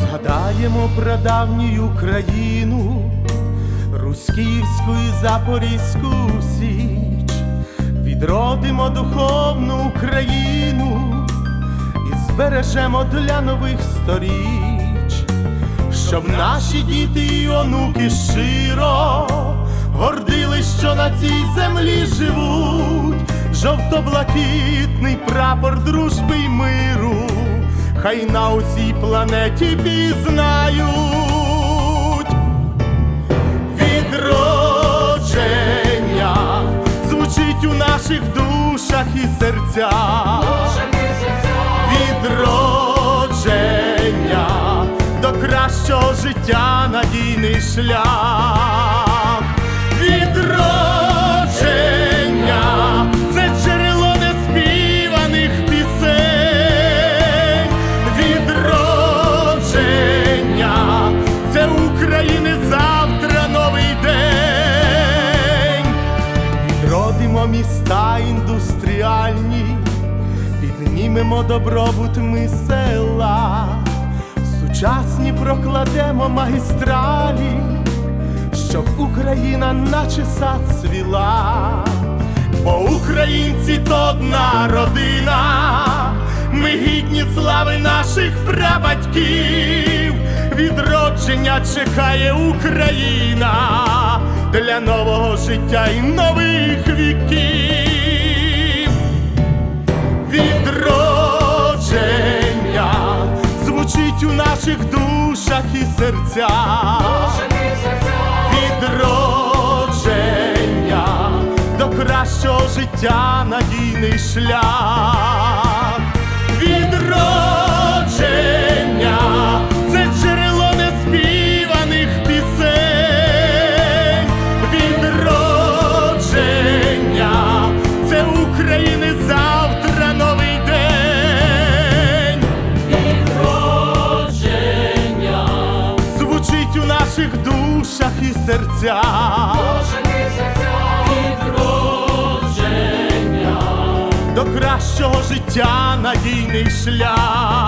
Згадаємо прадавню Україну, Руськівську і Запорізьку Січ, відродимо духовну Україну і збережемо для нових сторіч, щоб наші діти і онуки щиро гордились, що на цій землі живуть, жовто-блакитний прапор дружби й миру, хай на усій планеті пізнають. Відродження звучить у наших душах і серцях. Відродження життя надійний шлях. Відродження це джерело неспіваних пісень. Відродження це України завтра новий день. Відродимо міста індустріальні, піднімемо добробут ми села, прокладемо магістралі, щоб Україна наче сад цвіла, бо українці то одна родина, ми гідні слави наших прабатьків, відродження чекає Україна для нового життя і нових віків. Наших душах і серцях. Відродження до кращого життя надійний шлях. Відродження звучить у наших душах і серцях. Відродження до кращого життя надійний шлях.